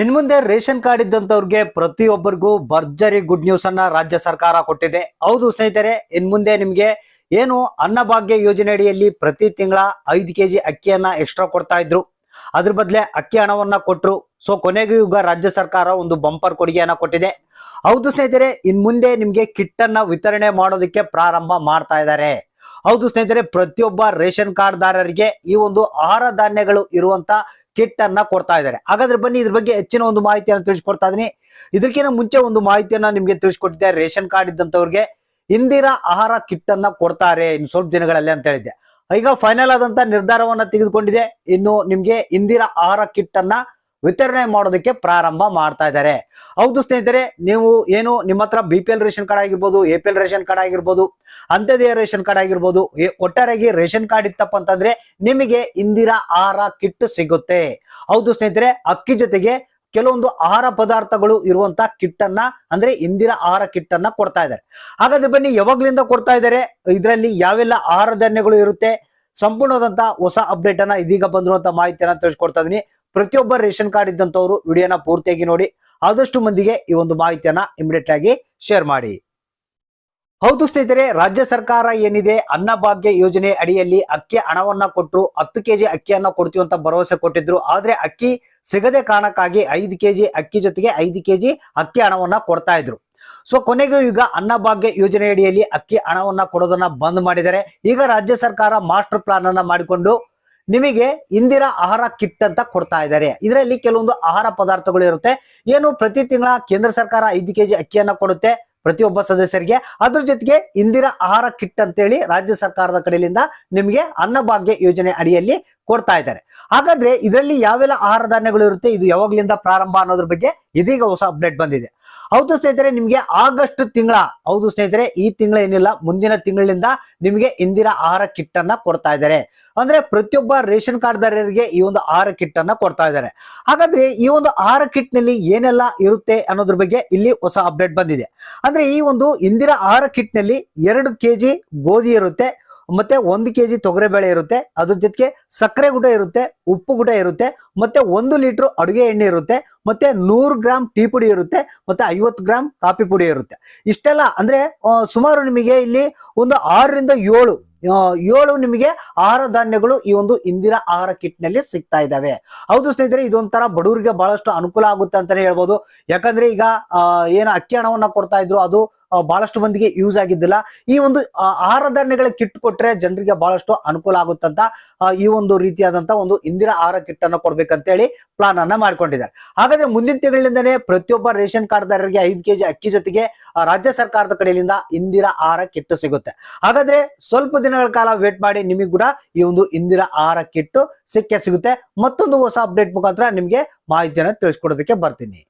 ಇನ್ ಮುಂದೆ ration card ಇದ್ದಂತವ್ರಿಗೆ ಪ್ರತಿಯೊಬ್ಬರಿಗೂ ಭರ್ಜರಿ ಗುಡ್ ನ್ಯೂಸ್ ಅನ್ನ ರಾಜ್ಯ ಸರ್ಕಾರ ಕೊಟ್ಟಿದೆ. ಹೌದು ಸ್ನೇಹಿತರೆ, ಇನ್ ಮುಂದೆ ನಿಮ್ಗೆ ಏನು ಅನ್ನಭಾಗ್ಯ ಯೋಜನೆ ಅಡಿಯಲ್ಲಿ ಪ್ರತಿ ತಿಂಗಳ ಐದು ಕೆಜಿ ಅಕ್ಕಿಯನ್ನ ಎಕ್ಸ್ಟ್ರಾ ಕೊಡ್ತಾ ಇದ್ರು. ಅದ್ರ ಬದಲೆ ಅಕ್ಕಿ ಹಣವನ್ನ ಕೊಟ್ಟರು ಸೊ ಕೊನೆಗೂ ಈಗ ರಾಜ್ಯ ಸರ್ಕಾರ ಒಂದು ಬಂಪರ್ ಕೊಡುಗೆಯನ್ನ ಕೊಟ್ಟಿದೆ. ಹೌದು ಸ್ನೇಹಿತರೆ, ಇನ್ ಮುಂದೆ ನಿಮ್ಗೆ ಕಿಟ್ ಅನ್ನ ವಿತರಣೆ ಮಾಡೋದಕ್ಕೆ ಪ್ರಾರಂಭ ಮಾಡ್ತಾ ಇದ್ದಾರೆ. ಹೌದು ಸ್ನೇಹಿತರೆ, ಪ್ರತಿಯೊಬ್ಬ ರೇಷನ್ ಕಾರ್ಡ್ ದಾರರಿಗೆ ಈ ಒಂದು ಆಹಾರ ಧಾನ್ಯಗಳು ಇರುವಂತ ಕಿಟ್ ಅನ್ನ ಕೊಡ್ತಾ ಇದ್ದಾರೆ. ಹಾಗಾದ್ರೆ ಬನ್ನಿ ಇದ್ರ ಬಗ್ಗೆ ಹೆಚ್ಚಿನ ಒಂದು ಮಾಹಿತಿಯನ್ನು ತಿಳಿಸ್ಕೊಡ್ತಾ ಇದೀನಿ. ಇದಕ್ಕಿಂತ ಮುಂಚೆ ಒಂದು ಮಾಹಿತಿಯನ್ನ ನಿಮ್ಗೆ ತಿಳಿಸ್ಕೊಟ್ಟಿದ್ದೆ, ರೇಷನ್ ಕಾರ್ಡ್ ಇದ್ದಂತವ್ರಿಗೆ ಇಂದಿರಾ ಆಹಾರ ಕಿಟ್ ಅನ್ನ ಕೊಡ್ತಾರೆ ಇನ್ನು ಸ್ವಲ್ಪ ದಿನಗಳಲ್ಲಿ ಅಂತ ಹೇಳಿದ್ದೆ. ಈಗ ಫೈನಲ್ ಆದಂತ ನಿರ್ಧಾರವನ್ನ ತೆಗೆದುಕೊಂಡಿದೆ. ಇನ್ನು ನಿಮ್ಗೆ ಇಂದಿರಾ ಆಹಾರ ಕಿಟ್ ಅನ್ನ ವಿತರಣೆ ಮಾಡೋದಕ್ಕೆ ಪ್ರಾರಂಭ ಮಾಡ್ತಾ ಇದ್ದಾರೆ. ಹೌದು ಸ್ನೇಹಿತರೆ, ನೀವು ಏನು ನಿಮ್ಮ ಹತ್ರ B P L ration card ಆಗಿರ್ಬೋದು A P L ration card ಆಗಿರ್ಬೋದು, ಅಂತ್ಯದೇಯ ರೇಷನ್ ಕಾರ್ಡ್ ಆಗಿರ್ಬೋದು ಒಟ್ಟಾರೆಯಾಗಿ ರೇಷನ್ ಕಾರ್ಡ್ ಇತ್ತಪ್ಪ ಅಂತಂದ್ರೆ ನಿಮಗೆ ಇಂದಿರಾ ಆಹಾರ ಕಿಟ್ ಸಿಗುತ್ತೆ. ಹೌದು ಸ್ನೇಹಿತರೆ, ಅಕ್ಕಿ ಜೊತೆಗೆ ಕೆಲವೊಂದು ಆಹಾರ ಪದಾರ್ಥಗಳು ಇರುವಂತ ಕಿಟ್ ಅನ್ನ ಅಂದ್ರೆ ಇಂದಿರಾ ಆಹಾರ ಕಿಟ್ ಅನ್ನ ಕೊಡ್ತಾ ಇದ್ದಾರೆ. ಹಾಗಾದ್ರೆ ಬನ್ನಿ, ಯಾವಾಗ್ಲಿಂದ ಕೊಡ್ತಾ ಇದ್ದಾರೆ? ಇದರಲ್ಲಿ ಯಾವೆಲ್ಲ ಆಹಾರ ಧಾನ್ಯಗಳು ಇರುತ್ತೆ? ಸಂಪೂರ್ಣವಾದಂತ ಹೊಸ ಅಪ್ಡೇಟ್ ಅನ್ನ ಇದೀಗ ಬಂದಿರುವಂತಹ ಮಾಹಿತಿಯನ್ನ ತಿಳಿಸ್ಕೊಡ್ತಾ ಇದೀನಿ ಪ್ರತಿಯೊಬ್ಬ ರೇಷನ್ ಕಾರ್ಡ್ ಇದ್ದಂಥವರು ವಿಡಿಯೋನ ಪೂರ್ತಿಯಾಗಿ ನೋಡಿ, ಆದಷ್ಟು ಮಂದಿಗೆ ಈ ಒಂದು ಮಾಹಿತಿಯನ್ನ ಇಮಿಡಿಯೇಟ್ ಆಗಿ ಶೇರ್ ಮಾಡಿ. ಹೌದು ಸ್ನೇಹಿತರೆ, ರಾಜ್ಯ ಸರ್ಕಾರ ಏನಿದೆ, ಅನ್ನಭಾಗ್ಯ ಯೋಜನೆ ಅಡಿಯಲ್ಲಿ ಅಕ್ಕಿ ಹಣವನ್ನ ಕೊಟ್ಟರು ಹತ್ತು ಕೆಜಿ ಅಕ್ಕಿಯನ್ನ ಕೊಡ್ತೀವಿ ಅಂತ ಭರವಸೆ ಕೊಟ್ಟಿದ್ರು. ಆದ್ರೆ ಅಕ್ಕಿ ಸಿಗದೆ ಕಾರಣಕ್ಕಾಗಿ ಐದು ಕೆಜಿ ಅಕ್ಕಿ ಜೊತೆಗೆ ಐದು ಕೆಜಿ ಅಕ್ಕಿ ಹಣವನ್ನ ಕೊಡ್ತಾ ಇದ್ರು. ಸೊ ಕೊನೆಗೂ ಈಗ ಅನ್ನಭಾಗ್ಯ ಯೋಜನೆ ಅಡಿಯಲ್ಲಿ ಅಕ್ಕಿ ಹಣವನ್ನ ಕೊಡೋದನ್ನ ಬಂದ್ ಮಾಡಿದ್ದಾರೆ. ಈಗ ರಾಜ್ಯ ಸರ್ಕಾರ ಮಾಸ್ಟರ್ ಪ್ಲಾನ್ ಅನ್ನ ಮಾಡಿಕೊಂಡು ನಿಮಗೆ ಇಂದಿರಾ ಆಹಾರ ಕಿಟ್ ಅಂತ ಕೊಡ್ತಾ ಇದ್ದಾರೆ. ಇದರಲ್ಲಿ ಕೆಲವೊಂದು ಆಹಾರ ಪದಾರ್ಥಗಳು ಇರುತ್ತೆ. ಏನು ಪ್ರತಿ ತಿಂಗಳ ಕೇಂದ್ರ ಸರ್ಕಾರ ಐದು ಕೆಜಿ ಅಕ್ಕಿಯನ್ನ ಕೊಡುತ್ತೆ ಪ್ರತಿಯೊಬ್ಬ ಸದಸ್ಯರಿಗೆ. ಅದ್ರ ಜೊತೆಗೆ ಇಂದಿರಾ ಆಹಾರ ಕಿಟ್ ಅಂತೇಳಿ ರಾಜ್ಯ ಸರ್ಕಾರದ ಕಡೆಯಿಂದ ನಿಮಗೆ ಅನ್ನಭಾಗ್ಯ ಯೋಜನೆ ಅಡಿಯಲ್ಲಿ ಕೊಡ್ತಾ ಇದ್ದಾರೆ. ಹಾಗಾದ್ರೆ ಇದರಲ್ಲಿ ಯಾವೆಲ್ಲ ಆಹಾರ ಧಾನ್ಯಗಳು ಇರುತ್ತೆ? ಇದು ಯಾವಾಗ್ಲಿಂದ ಪ್ರಾರಂಭ ಅನ್ನೋದ್ರ ಬಗ್ಗೆ ಇದೀಗ ಹೊಸ ಅಪ್ಡೇಟ್ ಬಂದಿದೆ. ಹೌದು ಸ್ನೇಹಿತರೆ, ನಿಮಗೆ ಆಗಸ್ಟ್ ತಿಂಗಳ, ಹೌದು ಸ್ನೇಹಿತರೆ, ಈ ತಿಂಗಳ ಏನಿಲ್ಲ, ಮುಂದಿನ ತಿಂಗಳಿಂದ ನಿಮಗೆ ಇಂದಿರಾ ಆಹಾರ ಕಿಟ್ ಅನ್ನ ಕೊಡ್ತಾ ಇದ್ದಾರೆ. ಅಂದ್ರೆ ಪ್ರತಿಯೊಬ್ಬ ರೇಷನ್ ಕಾರ್ಡ್ದಾರರಿಗೆ ಈ ಒಂದು ಆಹಾರ ಕಿಟ್ ಅನ್ನ ಕೊಡ್ತಾ ಇದ್ದಾರೆ. ಹಾಗಾದ್ರೆ ಈ ಒಂದು ಆಹಾರ ಕಿಟ್ನಲ್ಲಿ ಏನೆಲ್ಲ ಇರುತ್ತೆ ಅನ್ನೋದ್ರ ಬಗ್ಗೆ ಇಲ್ಲಿ ಹೊಸ ಅಪ್ಡೇಟ್ ಬಂದಿದೆ. ಅಂದ್ರೆ ಈ ಒಂದು ಇಂದಿರಾ ಆಹಾರ ಕಿಟ್ನಲ್ಲಿ ಎರಡು ಕೆಜಿ ಗೋಧಿ ಇರುತ್ತೆ ಮತ್ತೆ ಒಂದು ಕೆಜಿ ತೊಗರಿಬೇಳೆ ಇರುತ್ತೆ, ಅದ್ರ ಜೊತೆಗೆ ಸಕ್ಕರೆ ಗುಡ ಇರುತ್ತೆ, ಉಪ್ಪು ಗುಡ ಇರುತ್ತೆ, ಮತ್ತೆ ಒಂದು ಲೀಟ್ರ್ ಅಡುಗೆ ಎಣ್ಣೆ ಇರುತ್ತೆ, ಮತ್ತೆ ನೂರು ಗ್ರಾಮ್ ಟೀ ಪುಡಿ ಇರುತ್ತೆ, ಮತ್ತೆ ಐವತ್ತು ಗ್ರಾಮ್ ಕಾಫಿ ಪುಡಿ ಇರುತ್ತೆ. ಇಷ್ಟೆಲ್ಲ ಅಂದ್ರೆ ಸುಮಾರು ನಿಮಗೆ ಇಲ್ಲಿ ಒಂದು ಆರರಿಂದ ಏಳು ಏಳು ನಿಮಗೆ ಆಹಾರ ಧಾನ್ಯಗಳು ಈ ಒಂದು ಇಂದಿರಾ ಆಹಾರ ಕಿಟ್ನಲ್ಲಿ ಸಿಗ್ತಾ ಇದ್ದಾವೆ. ಹೌದು ಸ್ನೇಹಿತರೆ, ಇದೊಂಥರ ಬಡವರಿಗೆ ಬಹಳಷ್ಟು ಅನುಕೂಲ ಆಗುತ್ತೆ ಅಂತಾನೆ ಹೇಳ್ಬೋದು. ಯಾಕಂದ್ರೆ ಈಗ ಏನು ಅಕ್ಕಿ ಹಣವನ್ನ ಕೊಡ್ತಾ ಇದ್ರು, ಅದು ಬಹಳಷ್ಟು ಮಂದಿಗೆ ಯೂಸ್ ಆಗಿದ್ದಿಲ್ಲ. ಈ ಒಂದು ಆಹಾರ ಧಾನ್ಯಗಳ ಕಿಟ್ ಕೊಟ್ರೆ ಜನರಿಗೆ ಬಹಳಷ್ಟು ಅನುಕೂಲ ಆಗುತ್ತಂತ ಈ ಒಂದು ರೀತಿಯಾದಂತ ಒಂದು ಇಂದಿರಾ ಆಹಾರ ಕಿಟ್ ಅನ್ನು ಕೊಡ್ಬೇಕಂತ ಹೇಳಿ ಪ್ಲಾನ್ ಅನ್ನ ಮಾಡ್ಕೊಂಡಿದ್ದಾರೆ. ಹಾಗಾದ್ರೆ ಮುಂದಿನ ತಿಂಗಳಿಂದನೇ ಪ್ರತಿಯೊಬ್ಬ ರೇಷನ್ ಕಾರ್ಡ್ದಾರರಿಗೆ ಐದು ಕೆಜಿ ಅಕ್ಕಿ ಜೊತೆಗೆ ರಾಜ್ಯ ಸರ್ಕಾರದ ಕಡೆಯಿಂದ ಇಂದಿರಾ ಆಹಾರ ಕಿಟ್ ಸಿಗುತ್ತೆ. ಹಾಗಾದ್ರೆ ಸ್ವಲ್ಪ ದಿನಗಳ ಕಾಲ ವೇಟ್ ಮಾಡಿ ನಿಮಗೆ ಕೂಡ ಈ ಒಂದು ಇಂದಿರಾ ಆಹಾರ ಕಿಟ್ ಸಿಕ್ಕೇ ಸಿಗುತ್ತೆ. ಮತ್ತೊಂದು ಹೊಸ ಅಪ್ಡೇಟ್ ಮುಖಾಂತರ ನಿಮಗೆ ಮಾಹಿತಿಯನ್ನು ತಿಳಿಸ್ಕೊಡೋದಕ್ಕೆ ಬರ್ತೀನಿ.